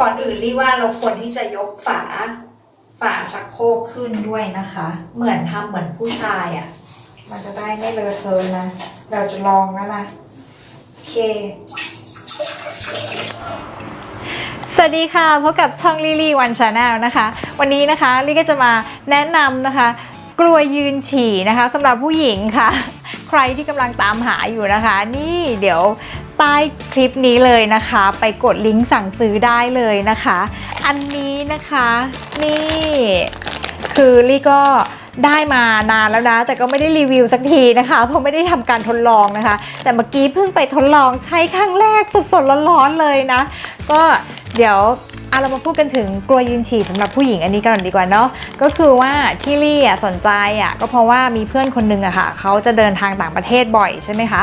ก่อนอื่นรีว่าเราควรที่จะยกฝาฝาชักโครกขึ้นด้วยนะคะ เหมือนทำเหมือนผู้ชายอะ่ะ มันจะได้ไม่เลอะเทอะนะ เราจะลองแล้วนะ โอเค สวัสดีค่ะ พบกับช่องลิลี่วันชาแนลนะคะ วันนี้นะคะลี่ก็จะมาแนะนำนะคะ กลวยยืนฉี่นะคะสำหรับผู้หญิงค่ะ ใครที่กำลังตามหาอยู่นะคะ นี่เดี๋ยว ใต้คลิปนี้เลยนะคะ ไปกดลิงก์สั่งซื้อได้เลยนะคะ อันนี้นะคะนี่คือลี่ก็ได้มานานแล้วนะ แต่ก็ไม่ได้รีวิวสักทีนะคะ เพราะไม่ได้ทำการทดลองนะคะ แต่เมื่อกี้เพิ่งไปทดลองใช้ครั้งแรกสดๆร้อนๆเลยนะ ก็เดี๋ยวเอาเรามาพูดกันถึงกลัวยยืนฉี่สำหรับผู้หญิงอันนี้กันหน่อยดีกว่าเนาะก็คือว่าที่ลี่สนใจอะก็เพราะว่ามีเพื่อนคนนึงอะค่ะเขาจะเดินทางต่างประเทศบ่อยใช่ไหมคะ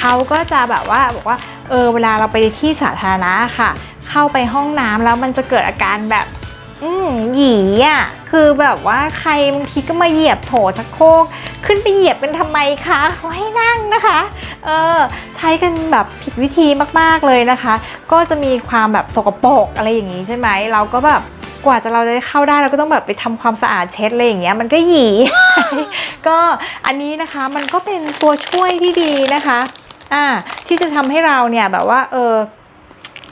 เขาก็จะแบบว่าบอกว่าเออเวลาเราไปที่สาธารณะค่ะ เข้าไปห้องน้ำแล้วมันจะเกิดอาการแบบอืมหยีอะคือแบบว่าใครบางทีก็มาเหยียบโถชักโครกขึ้นไปเหยียบกันทำไมคะเขาให้นั่งนะคะ เออใช้กันแบบผิดวิธีมากๆเลยนะคะ ก็จะมีความแบบสกปรกอะไรอย่างนี้ใช่ไหมเราก็แบบกว่าจะเราจะเข้าได้เราก็ต้องแบบไปทำความสะอาดเช็ดอะไรอย่างเงี้ยมันก็หยี ก็อันนี้นะคะมันก็เป็นตัวช่วยที่ดีนะคะ อ่าที่จะทำให้เราเนี่ยแบบว่าเออ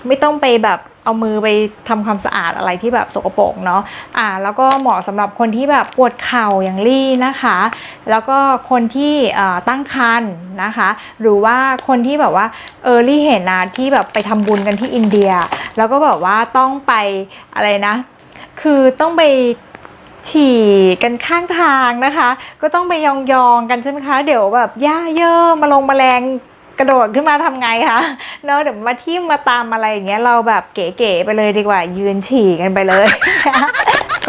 ไม่ต้องไปแบบเอามือไปทำความสะอาดอะไรที่แบบสกปรกเนาะอ่าแล้วก็เหมาะสำหรับคนที่แบบปวดเข่าอย่างลี่นะคะ แล้วก็คนที่ตั้งครรภ์นะคะ หรือว่าคนที่แบบว่าเออลี่เห็นนะที่แบบไปทำบุญกันที่อินเดีย แล้วก็แบบว่าต้องไปอะไรนะ คือต้องไปฉี่กันข้างทางนะคะ ก็ต้องไปยองๆกันใช่ไหมคะ เดี๋ยวแบบหญ้าเยอะมาลงมาแมลง กระโดดขึ้นมาทำไงคะเนอะเดี๋ยวมาทิ่มมาตามอะไรอย่างเงี้ยเราแบบเก๋ๆไปเลยดีกว่า ยืนฉี่กันไปเลย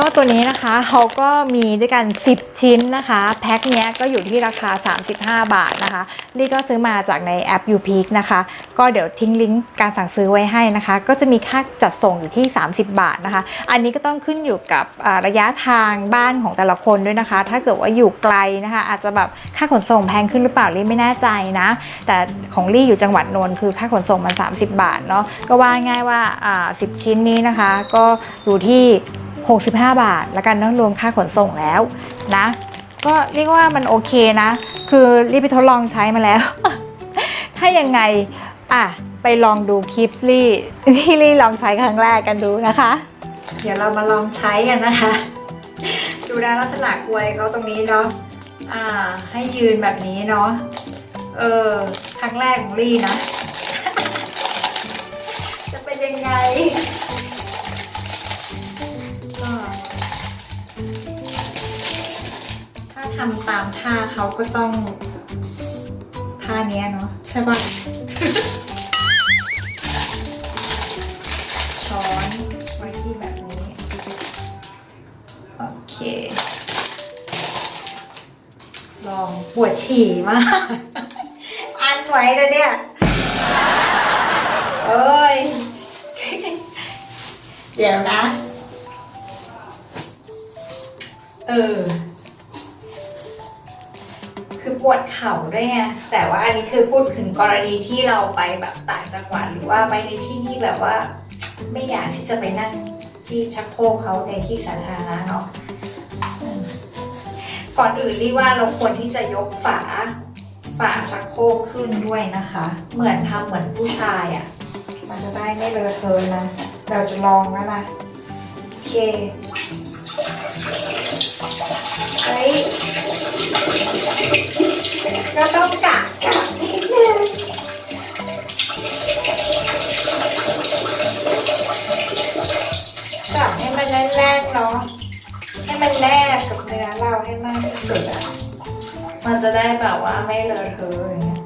ก็ตัวนี้นะคะเขาก็มีด้วยกัน 10 ชิ้นนะคะ แพ็คเนี้ยก็อยู่ที่ราคา 35 บาทนะคะลี่ก็ซื้อมาจากในแอป u p e a k นะคะ ก็เดี๋ยวทิ้งลิงก์การสั่งซื้อไว้ให้นะคะ ก็จะมีค่าจัดส่งอยู่ที่ 30 บาทนะคะ อันนี้ก็ต้องขึ้นอยู่กับระยะทางบ้านของแต่ละคนด้วยนะคะ ถ้าเกิดว่าอยู่ไกลนะคะ อาจจะแบบค่าขนส่งแพงขึ้นหรือเปล่าลี่ไม่แน่ใจนะ แต่ของลี่อยู่จังหวัดนนท์คือค่าขนส่งมัน 30 บาทเนาะก็ว่าง่ายว่าอ่า10 ชิ้นนี้นะคะ ก็อยู่ที่ 65 บาท แล้วกันเนอะรวมค่าขนส่งแล้วนะ ก็เรียกว่ามันโอเคนะ คือรีบไปทดลองใช้มาแล้ว ถ้ายังไง อะ ไปลองดูคลิปลี่ที่ลี่ลองใช้ครั้งแรกกันดูนะคะ เดี๋ยวเรามาลองใช้กันนะคะ ดูนะลักษณะกลวยเขาตรงนี้เนาะอ่า ให้ยืนแบบนี้เนาะเออครั้งแรกของลี่นะ จะเป็นยังไง ถ้าทำตามท่าเขาก็ต้องท่าเนี้ยเนาะใช่ปะช้อนไว้ที่แบบนี้ โอเค ลองปวดฉี่มาก อันไว้แล้วเนี่ยเอ้ย เดี๋ยวนะ เออ วดเข่าด้วยไงแต่ว่าอันนี้คือพูดถึงกรณีที่เราไปแบบต่างจังหวัดหรือว่าไปในที่ที่แบบว่า ไม่อยากที่จะไปนั่งที่ชักโครกเขาในที่สาธารณะเนาะก่อนอื่นรีว่าเราควรที่จะยกฝาฝาชักโครกขึ้นด้วยนะคะ เหมือนทำเหมือนผู้ชายอะ่ะ มันจะได้ไม่เลอะเทอะนะ เราจะลองแล้วนะโอเคเฮ้ย ก็ต้องกะกะนิดนึงจับให้มันแน่นๆเนาะให้มันแนบกับเนื้อเราให้มากที่สุดอะมันจะได้แบบว่าไม่เลอะเทอะอย่างเงี้ย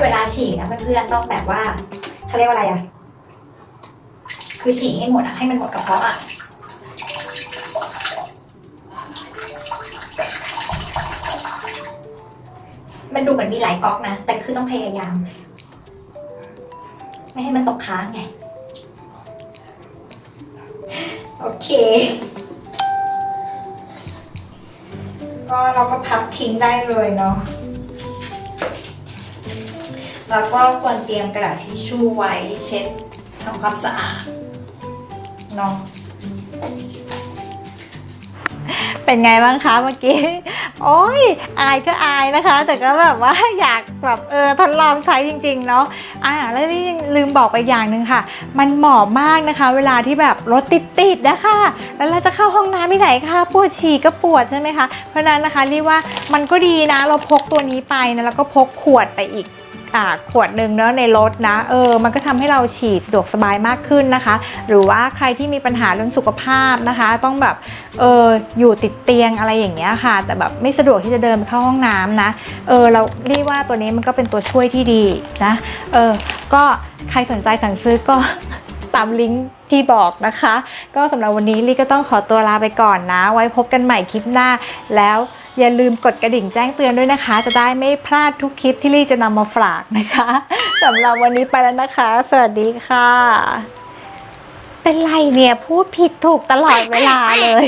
เวลาฉี่นะเพื่อนๆต้องแบบว่าเขาเรียกว่าอะไรอะ คือฉี่ให้หมดอะให้มันหมดกระเพาะอะมันดูเหมือนมีหลายก๊อกนะ แต่คือต้องพยายาม ไม่ให้มันตกค้างไง โอเค ก็เราก็พับทิ้งได้เลยเนาะแล้วก็ควรเตรียมกระดาษทิชชู่ไว้เช็ดทำความสะอาด เนาะเป็นไงบ้างคะเมื่อกี้ โอ้ยอายก็อายนะคะ แต่ก็แบบว่าอยากแบบเออทดลองใช้จริง ๆ เนาะอ่าแล้วนี่ลืมบอกไปอย่างหนึ่งค่ะ มันเหมาะมากนะคะ เวลาที่แบบรถติดๆนะคะ แล้วเราจะเข้าห้องน้ำที่ไหนคะปวดฉี่ก็ปวดใช่ไหมคะ เพราะนั้นนะคะเรียกว่ามันก็ดีนะ เราพกตัวนี้ไปนะแล้วก็พกขวดไปอีก ขวดหนึ่งเนาะในรถนะเออมันก็ทำให้เราฉี่สะดวกสบายมากขึ้นนะคะ หรือว่าใครที่มีปัญหาเรื่องสุขภาพนะคะ ต้องแบบเอออยู่ติดเตียงอะไรอย่างเงี้ยค่ะ แต่แบบไม่สะดวกที่จะเดินไปเข้าห้องน้ำนะเออเราเรียกว่าตัวนี้มันก็เป็นตัวช่วยที่ดีนะเออก็ใครสนใจสั่งซื้อก็ตามลิงก์ที่บอกนะคะ ก็สำหรับวันนี้ลี่ก็ต้องขอตัวลาไปก่อนนะ ไว้พบกันใหม่คลิปหน้าแล้ว อย่าลืมกดกระดิ่งแจ้งเตือนด้วยนะคะ จะได้ไม่พลาดทุกคลิปที่ลี่จะนำมาฝากนะคะสำหรับวันนี้ไปแล้วนะคะ สวัสดีค่ะ เป็นไรเนี่ย พูดผิดถูกตลอดเวลาเลย